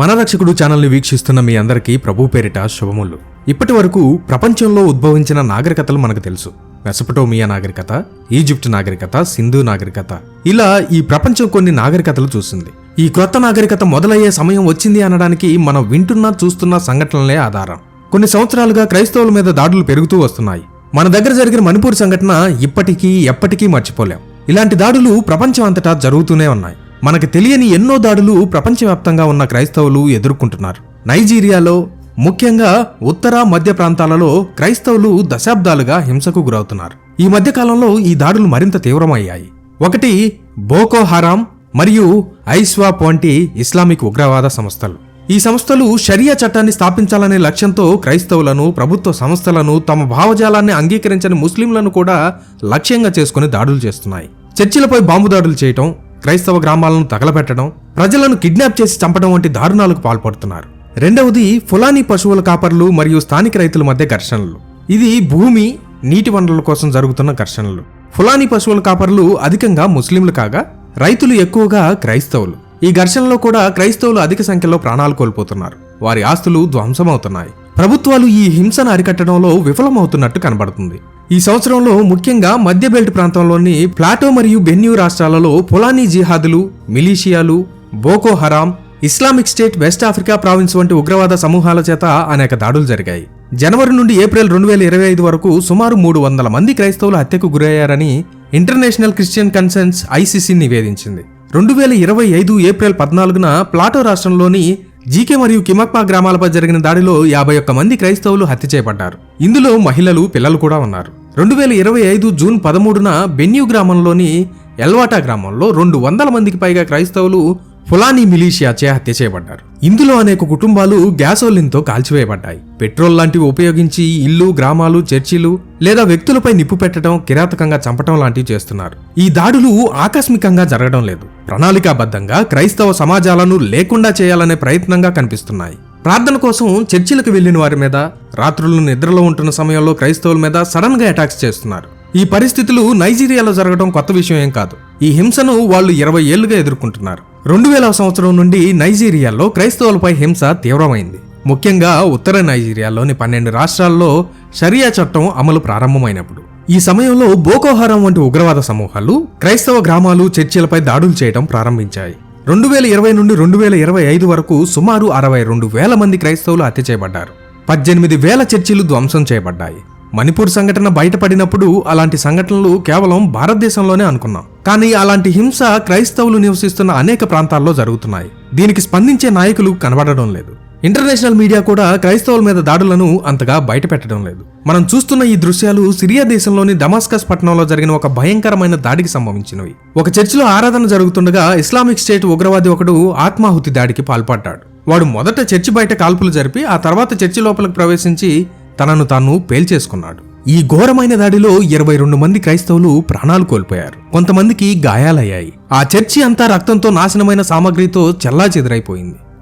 మన రక్షకుడు ఛానల్ని వీక్షిస్తున్న మీ అందరికీ ప్రభు పేరిట శుభములు. ఇప్పటి వరకు ప్రపంచంలో ఉద్భవించిన నాగరికతలు మనకు తెలుసు. మెసపటోమియా నాగరికత ఈజిప్ట్ నాగరికత సింధు నాగరికత. ఇలా ఈ ప్రపంచం కొన్ని నాగరికతలు చూసింది. ఈ క్రొత్త నాగరికత మొదలయ్యే సమయం వచ్చింది అనడానికి మనం వింటున్న చూస్తున్న సంఘటనలే ఆధారం. కొన్ని సంవత్సరాలుగా క్రైస్తవుల మీద దాడులు పెరుగుతూ వస్తున్నాయి. మన దగ్గర జరిగిన మణిపూర్ సంఘటన ఇప్పటికీ ఎప్పటికీ మర్చిపోలేం. ఇలాంటి దాడులు ప్రపంచం అంతటా జరుగుతూనే ఉన్నాయి. మనకు తెలియని ఎన్నో దాడులు ప్రపంచవ్యాప్తంగా ఉన్న క్రైస్తవులు ఎదుర్కొంటున్నారు. నైజీరియాలో ముఖ్యంగా ఉత్తర మధ్య ప్రాంతాలలో క్రైస్తవులు దశాబ్దాలుగా హింసకు గురవుతున్నారు. ఈ మధ్యకాలంలో ఈ దాడులు మరింత తీవ్రమయ్యాయి. ఒకటి బోకో హరాం మరియు ఐస్వాప్ వంటి ఇస్లామిక్ ఉగ్రవాద సంస్థలు. ఈ సంస్థలు షరియా చట్టాన్ని స్థాపించాలనే లక్ష్యంతో క్రైస్తవులను ప్రభుత్వ సంస్థలను తమ భావజాలాన్ని అంగీకరించని ముస్లింలను కూడా లక్ష్యంగా చేసుకుని దాడులు చేస్తున్నాయి. చర్చిలపై బాంబు దాడులు చేయటం క్రైస్తవ గ్రామాలను తగలబెట్టడం ప్రజలను కిడ్నాప్ చేసి చంపడం వంటి దారుణాలకు పాల్పడుతున్నారు. రెండవది ఫులానీ పశువుల కాపర్లు మరియు స్థానిక రైతుల మధ్య ఘర్షణలు. ఇది భూమి నీటి వనరుల కోసం జరుగుతున్న ఘర్షణలు. ఫులానీ పశువుల కాపర్లు అధికంగా ముస్లింలు కాగా రైతులు ఎక్కువగా క్రైస్తవులు. ఈ ఘర్షణలో కూడా క్రైస్తవులు అధిక సంఖ్యలో ప్రాణాలు కోల్పోతున్నారు. వారి ఆస్తులు ధ్వంసమవుతున్నాయి. ప్రభుత్వాలు ఈ హింసను అరికట్టడంలో విఫలమవుతున్నట్టు కనబడుతుంది. ఈ సంవత్సరంలో ముఖ్యంగా మధ్య బెల్ట్ ప్రాంతంలోని ప్లాటో మరియు బెన్యూ రాష్ట్రాలలో పొలానీ జిహాదులు మిలీషియాలు Boko Haram Islamic State West Africa province వంటి ఉగ్రవాద సమూహాల చేత అనేక దాడులు జరిగాయి. జనవరి నుండి ఏప్రిల్ రెండు వేల ఇరవై ఐదు వరకు సుమారు మూడు వందల మంది క్రైస్తవులు హత్యకు గురయ్యారని ఇంటర్నేషనల్ క్రిస్టియన్ కన్సెన్స్ ఐసీసీ నివేదించింది. రెండు వేల ఇరవై ఐదు ఏప్రిల్ పద్నాలుగున ప్లాటో రాష్ట్రంలోని జీకే మరియు కిమక్పా గ్రామాలపై జరిగిన దాడిలో యాభై ఒక్క మంది క్రైస్తవులు హత్య చేయబడ్డారు ఇందులో మహిళలు పిల్లలు కూడా ఉన్నారు. రెండు వేల ఇరవై ఐదు జూన్ పదమూడున బెన్యూ గ్రామంలోని ఎల్వాటా గ్రామంలో రెండు వందల మందికి పైగా క్రైస్తవులు ఫులానీ మిలీషియాచే హత్య చేయబడ్డారు. ఇందులో అనేక కుటుంబాలు గ్యాసోలిన్తో కాల్చివేయబడ్డాయి. పెట్రోల్ లాంటివి ఉపయోగించి ఇల్లు గ్రామాలు చర్చిలు లేదా వ్యక్తులపై నిప్పు పెట్టడం కిరాతకంగా చంపటం లాంటివి చేస్తున్నారు. ఈ దాడులు ఆకస్మికంగా జరగడం లేదు. ప్రణాళికాబద్ధంగా క్రైస్తవ సమాజాలను లేకుండా చేయాలనే ప్రయత్నంగా కనిపిస్తున్నాయి. ప్రార్థన కోసం చర్చిలకు వెళ్ళిన వారి మీద రాత్రులు నిద్రలో ఉంటున్న సమయంలో క్రైస్తవుల మీద సడన్గా అటాక్స్ చేస్తున్నారు. ఈ పరిస్థితులు నైజీరియాలో జరగడం కొత్త విషయం ఏం కాదు. ఈ హింసను వాళ్ళు ఇరవై ఏళ్ళుగా ఎదుర్కొంటున్నారు. రెండు వేల సంవత్సరం నుండి నైజీరియాలో క్రైస్తవులపై హింస తీవ్రమైంది. ముఖ్యంగా ఉత్తర నైజీరియాలోని పన్నెండు రాష్ట్రాల్లో షరియా చట్టం అమలు ప్రారంభమైనప్పుడు. ఈ సమయంలో బోకోహారం వంటి ఉగ్రవాద సమూహాలు క్రైస్తవ గ్రామాలు చర్చిలపై దాడులు చేయడం ప్రారంభించాయి. రెండు వేల ఇరవై నుండి రెండు వేల ఇరవై ఐదు వరకు సుమారు అరవై రెండు వేల మంది క్రైస్తవులు హత్య చేయబడ్డారు. పద్దెనిమిది వేల చర్చిలు ధ్వంసం చేయబడ్డాయి. మణిపూర్ సంఘటన బయటపడినప్పుడు అలాంటి సంఘటనలు కేవలం భారతదేశంలోనే అనుకున్నాం. కానీ అలాంటి హింస క్రైస్తవులు నివసిస్తున్న అనేక ప్రాంతాల్లో జరుగుతున్నాయి. దీనికి స్పందించే నాయకులు కనబడడం లేదు. ఇంటర్నేషనల్ మీడియా కూడా క్రైస్తవుల మీద దాడులను అంతగా బయటపెట్టడం లేదు. మనం చూస్తున్న ఈ దృశ్యాలు సిరియా దేశంలోని డమాస్కస్ పట్టణంలో జరిగిన ఒక భయంకరమైన దాడికి సంభవించినవి. ఒక చర్చిలో ఆరాధన జరుగుతుండగా ఇస్లామిక్ స్టేట్ ఉగ్రవాది ఒకడు ఆత్మాహుతి దాడికి పాల్పడ్డాడు. వాడు మొదట చర్చి బయట కాల్పులు జరిపి ఆ తర్వాత చర్చి లోపలికి ప్రవేశించి తనను తాను పేల్చేసుకున్నాడు. ఈ ఘోరమైన దాడిలో ఇరవై రెండు మంది క్రైస్తవులు ప్రాణాలు కోల్పోయారు. కొంతమందికి గాయాలయ్యాయి. ఆ చర్చి అంతా రక్తంతో నాశనమైన సామగ్రితో చెల్లా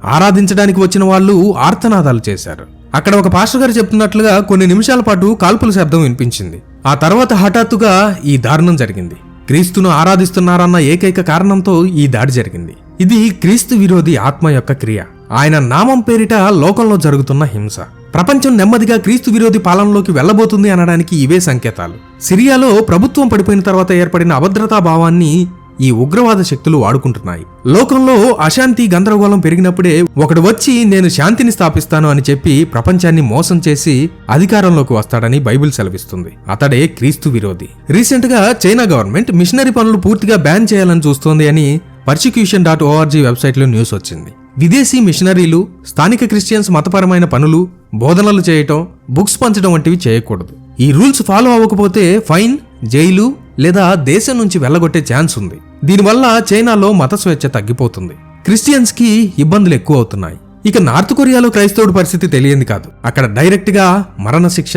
ఆరాధించడానికి వచ్చిన వాళ్ళు ఆర్తనాదాలు చేశారు. అక్కడ ఒక పాస్టర్ గారు చెప్తున్నట్లుగా కొన్ని నిమిషాల పాటు కాల్పుల శబ్దం వినిపించింది. ఆ తర్వాత హఠాత్తుగా ఈ దారుణం జరిగింది. క్రీస్తును ఆరాధిస్తున్నారన్న ఏకైక కారణంతో ఈ దాడి జరిగింది. ఇది క్రీస్తు విరోధి ఆత్మ యొక్క క్రియ. ఆయన నామం పేరిట లోకంలో జరుగుతున్న హింస. ప్రపంచం నెమ్మదిగా క్రీస్తు విరోధి పాలనలోకి వెళ్ళబోతుంది అనడానికి ఇవే సంకేతాలు. సిరియాలో ప్రభుత్వం పడిపోయిన తర్వాత ఏర్పడిన అభద్రతా భావాన్ని ఈ ఉగ్రవాద శక్తులు వాడుకుంటున్నాయి. లోకంలో అశాంతి గందరగోళం పెరిగినప్పుడే ఒకడు వచ్చి నేను శాంతిని స్థాపిస్తాను అని చెప్పి ప్రపంచాన్ని మోసం చేసి అధికారంలోకి వస్తాడని బైబిల్ సెలవిస్తుంది. అతడే క్రీస్తు విరోధి. రీసెంట్గా చైనా గవర్నమెంట్ మిషనరీ పనులు పూర్తిగా బ్యాన్ చేయాలని చూస్తోంది అని పర్సిక్యూషన్ డాట్ ఓఆర్జీ వెబ్సైట్లో న్యూస్ వచ్చింది. విదేశీ మిషనరీలు స్థానిక క్రిస్టియన్స్ మతపరమైన పనులు బోధనలు చేయటం బుక్స్ పంచడం వంటివి చేయకూడదు. ఈ రూల్స్ ఫాలో అవ్వకపోతే ఫైన్ జైలు లేదా దేశం నుంచి వెళ్ళగొట్టే ఛాన్స్ ఉంది. దీనివల్ల చైనాలో మత స్వేచ్ఛ తగ్గిపోతుంది. క్రిస్టియన్స్కి ఇబ్బందులు ఎక్కువ అవుతున్నాయి ఇక నార్త్ కొరియాలో క్రైస్తవుడి పరిస్థితి తెలియంది కాదు. అక్కడ డైరెక్ట్గా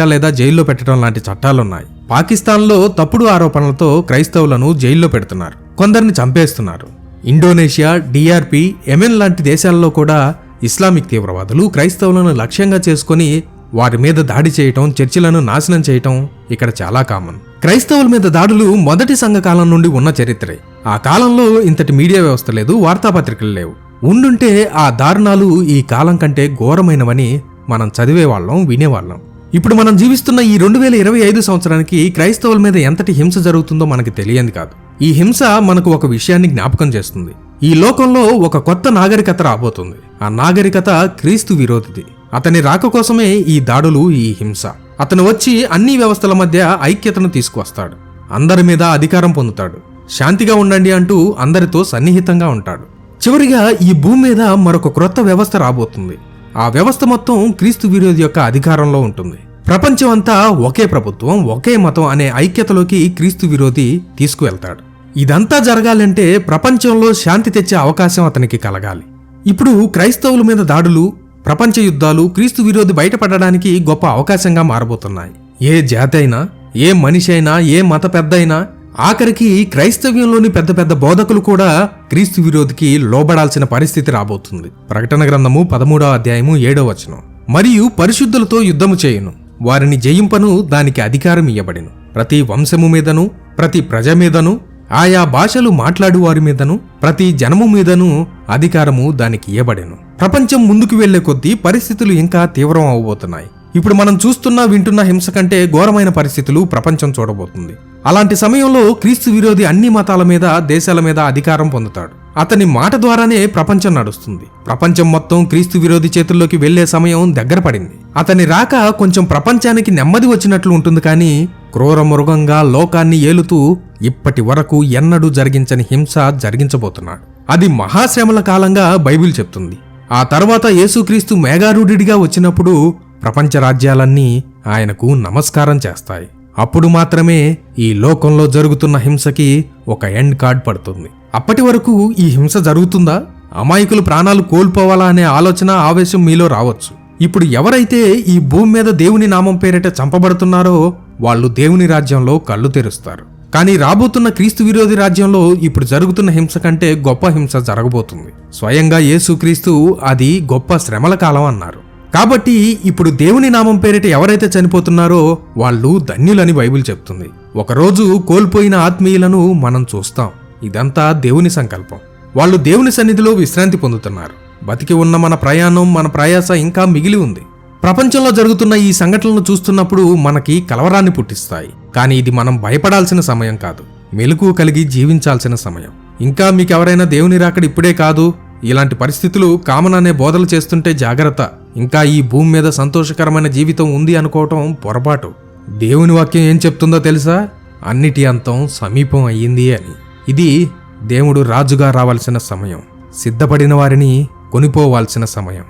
లేదా జైల్లో పెట్టడం లాంటి చట్టాలున్నాయి. పాకిస్తాన్లో తప్పుడు ఆరోపణలతో క్రైస్తవులను జైల్లో పెడుతున్నారు. కొందరిని చంపేస్తున్నారు. ఇండోనేషియా డిఆర్పి ఎమెన్ లాంటి దేశాల్లో కూడా ఇస్లామిక్ తీవ్రవాదులు క్రైస్తవులను లక్ష్యంగా చేసుకుని వారి మీద దాడి చేయటం చర్చిలను నాశనం చేయటం ఇక్కడ చాలా కామన్. క్రైస్తవుల మీద దాడులు మొదటి సంఘ కాలం నుండి ఉన్న చరిత్రే. ఆ కాలంలో ఇంతటి మీడియా వ్యవస్థ లేదు వార్తాపత్రికలు లేవు. ఉండుంటే ఆ దారుణాలు ఈ కాలం కంటే ఘోరమైనవని మనం చదివేవాళ్ళం వినేవాళ్ళం. ఇప్పుడు మనం జీవిస్తున్న ఈ రెండు వేల ఇరవై ఐదు సంవత్సరానికి క్రైస్తవుల మీద ఎంతటి హింస జరుగుతుందో మనకు తెలియంది కాదు. ఈ హింస మనకు ఒక విషయాన్ని జ్ఞాపకం చేస్తుంది. ఈ లోకంలో ఒక కొత్త నాగరికత రాబోతుంది. ఆ నాగరికత క్రీస్తు విరోధిది. అతని రాక కోసమే ఈ దాడులు ఈ హింస. అతను వచ్చి అన్ని వ్యవస్థల మధ్య ఐక్యతను తీసుకువస్తాడు. అందరి మీద అధికారం పొందుతాడు. శాంతిగా ఉండండి అంటూ అందరితో సన్నిహితంగా ఉంటాడు. చివరిగా ఈ భూమి మీద మరొక క్రొత్త వ్యవస్థ రాబోతుంది. ఆ వ్యవస్థ మొత్తం క్రీస్తు విరోధి యొక్క అధికారంలో ఉంటుంది. ప్రపంచం అంతా ఒకే ప్రభుత్వం ఒకే మతం అనే ఐక్యతలోకి క్రీస్తు విరోధి తీసుకువెళ్తాడు. ఇదంతా జరగాలంటే ప్రపంచంలో శాంతి తెచ్చే అవకాశం అతనికి కలగాలి. ఇప్పుడు క్రైస్తవుల మీద దాడులు ప్రపంచ యుద్ధాలు క్రీస్తు విరోధి బయటపడడానికి గొప్ప అవకాశంగా మారబోతున్నాయి. ఏ జాతి అయినా ఏ మనిషి అయినా ఏ మత పెద్ద అయినా ఆఖరికి క్రైస్తవ్యంలోని పెద్ద పెద్ద బోధకులు కూడా క్రీస్తు విరోధికి లోబడాల్సిన పరిస్థితి రాబోతుంది. ప్రకటన గ్రంథము పదమూడవ అధ్యాయము ఏడవ వచనం. మరియు పరిశుద్ధులతో యుద్ధము చేయును. వారిని జయింపను దానికి అధికారం ఇయ్యబడిను. ప్రతి వంశము మీదను ప్రతి ప్రజ మీదను ఆయా భాషలు మాట్లాడు వారి మీదను ప్రతి జనము మీదను అధికారము దానికి ఇయ్యబడెను. ప్రపంచం ముందుకు వెళ్ళే కొద్దీ పరిస్థితులు ఇంకా తీవ్రం అవబోతున్నాయి. ఇప్పుడు మనం చూస్తున్న వింటున్న హింస కంటే ఘోరమైన పరిస్థితులు ప్రపంచం చూడబోతుంది. అలాంటి సమయంలో క్రీస్తు విరోధి అన్ని మతాల మీద దేశాల మీద అధికారం పొందుతాడు. అతని మాట ద్వారానే ప్రపంచం నడుస్తుంది. ప్రపంచం మొత్తం క్రీస్తు విరోధి చేతుల్లోకి వెళ్ళే సమయం దగ్గర పడింది. అతని రాక కొంచెం ప్రపంచానికి నెమ్మది వచ్చినట్లు ఉంటుంది కానీ క్రూర మృగంగా లోకాన్ని ఏలుతూ ఇప్పటి వరకు ఎన్నడూ జరిగించని హింస జరిగించబోతున్నాడు. అది మహాశ్రమల కాలంగా బైబిల్ చెప్తుంది. ఆ తర్వాత యేసుక్రీస్తు మేఘారూఢుడిగా వచ్చినప్పుడు ప్రపంచ రాజ్యాలన్నీ ఆయనకు నమస్కారం చేస్తాయి. అప్పుడు మాత్రమే ఈ లోకంలో జరుగుతున్న హింసకి ఒక ఎండ్ కార్డ్ పడుతుంది. అప్పటి వరకు ఈ హింస జరుగుతుందా? అమాయకులు ప్రాణాలు కోల్పోవాలా అనే ఆలోచన ఆవేశం మీలో రావచ్చు. ఇప్పుడు ఎవరైతే ఈ భూమి మీద దేవుని నామం పేరిట చంపబడుతున్నారో వాళ్ళు దేవుని రాజ్యంలో కళ్ళు తెరుస్తారు. కానీ రాబోతున్న క్రీస్తు విరోధి రాజ్యంలో ఇప్పుడు జరుగుతున్న హింస కంటే గొప్ప హింస జరగబోతుంది. స్వయంగా యేసుక్రీస్తు అది గొప్ప శ్రమల కాలం అన్నారు. కాబట్టి ఇప్పుడు దేవుని నామం పేరిట ఎవరైతే చనిపోతున్నారో వాళ్ళు ధన్యులని బైబిల్ చెప్తుంది. ఒకరోజు కోల్పోయిన ఆత్మీయులను మనం చూస్తాం. ఇదంతా దేవుని సంకల్పం. వాళ్ళు దేవుని సన్నిధిలో విశ్రాంతి పొందుతున్నారు. బతికి ఉన్న మన ప్రయాణం మన ప్రయాస ఇంకా మిగిలి ఉంది. ప్రపంచంలో జరుగుతున్న ఈ సంఘటనలు చూస్తున్నప్పుడు మనకి కలవరాన్ని పుట్టిస్తాయి. కానీ ఇది మనం భయపడాల్సిన సమయం కాదు. మెలకు కలిగి జీవించాల్సిన సమయం. ఇంకా మీకెవరైనా దేవుని రాకడ ఇప్పుడే కాదు? ఇలాంటి పరిస్థితులు కామన్ అనే బోధలు చేస్తుంటే జాగ్రత్త. ఇంకా ఈ భూమి మీద సంతోషకరమైన జీవితం ఉంది అనుకోవటం పొరపాటు. దేవుని వాక్యం ఏం చెప్తుందో తెలుసా? అన్నిటి అంతం సమీపం అయ్యింది అని. ఇది దేవుడు రాజుగా రావాల్సిన సమయం. సిద్ధపడిన వారిని కొనిపోవాల్సిన సమయం.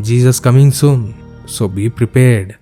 Jesus coming soon. So be prepared.